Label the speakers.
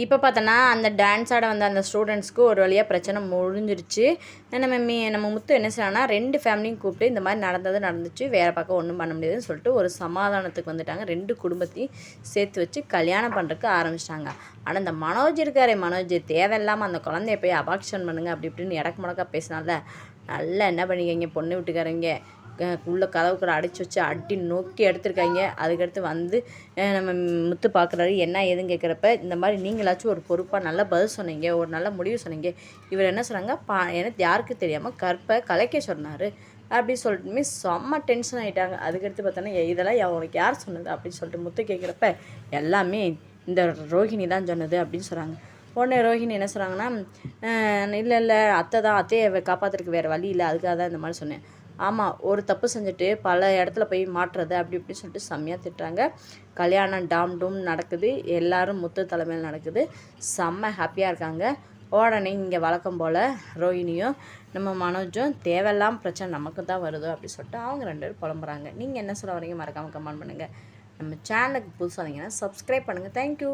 Speaker 1: இப்போ பார்த்தோன்னா அந்த டான்ஸ் ஆட வந்த அந்த ஸ்டூடெண்ட்ஸ்க்கு ஒரு வழியாக பிரச்சனை முடிஞ்சிருச்சு. நம்ம மீ நம்ம முத்து என்ன செய்யறாங்கன்னா ரெண்டு ஃபேமிலியும் கூப்பிட்டு இந்த மாதிரி நடந்தது நடந்துச்சு வேறு பக்கம் ஒன்றும் பண்ண முடியாதுன்னு சொல்லிட்டு ஒரு சமாதானத்துக்கு வந்துட்டாங்க. ரெண்டு குடும்பத்தையும் சேர்த்து வச்சு கல்யாணம் பண்ணுறதுக்கு ஆரம்பிச்சிட்டாங்க. ஆனால் இந்த மனோஜ் இருக்காரே மனோஜ். தேவையில்லாமல் அந்த குழந்தைய போய் அபாக்ஷன் பண்ணுங்க அப்படி இப்படின்னு இடக்கு முடக்கா பேசினால நல்லா என்ன பண்ணிக்கங்க பொண்ணு வீட்டுக்காரங்க உள்ளே கதவுக்குள்ள அடைச்சி வச்சு அடி நோக்கி எடுத்திருக்காங்க. அதுக்கடுத்து வந்து நம்ம முத்து பார்க்குறாரு என்ன ஏதுன்னு கேட்குறப்ப இந்த மாதிரி நீங்களாச்சும் ஒரு பொறுப்பாக நல்ல பதில் சொன்னீங்க ஒரு நல்ல முடிவு சொன்னீங்க. இவர் என்ன சொன்னாங்க? பா எனக்கு யாருக்கு தெரியாமல் கற்பை கலைக்க சொன்னார். அப்படி சொல்லிட்டுமே செம்ம டென்ஷன் ஆகிட்டாங்க அதுக்கடுத்து பார்த்தோன்னா இதெல்லாம் அவனுக்கு யார் சொன்னது? அப்படின்னு சொல்லிட்டு முத்து கேட்குறப்ப எல்லாமே இந்த ரோஹிணி தான் சொன்னது அப்படின்னு சொல்கிறாங்க உடனே ரோஹிணி என்ன சொல்கிறாங்கன்னா இல்லை இல்லை அத்தை தான் அத்தையை காப்பாற்றுறதுக்கு வேறு வழி இல்லை. அதுக்காக தான் இந்த மாதிரி சொன்னேன். ஆமாம் ஒரு தப்பு செஞ்சுட்டு பல இடத்துல போய் மாட்டுறது அப்படி இப்படி சொல்லிட்டு செம்மையாக திட்டுறாங்க. கல்யாணம் டாம் டூம் நடக்குது. எல்லோரும் முத்து தலைமையில் நடக்குது. செம்ம ஹாப்பியாக இருக்காங்க. உடனே இங்கே வழக்கம் போல் ரோஹிணியும் நம்ம மனோஜும் தேவையில்லாம பிரச்சனை நமக்கு தான் வருதோ அப்படி சொல்லிட்டு அவங்க ரெண்டு பேரும் புலம்புறாங்க. நீங்கள் என்ன சொல்ல வரீங்க மறக்காமல் கமெண்ட் பண்ணுங்கள் நம்ம சேனலுக்கு புதுசாக வந்தீங்கன்னா சப்ஸ்கிரைப் பண்ணுங்கள் தேங்க்யூ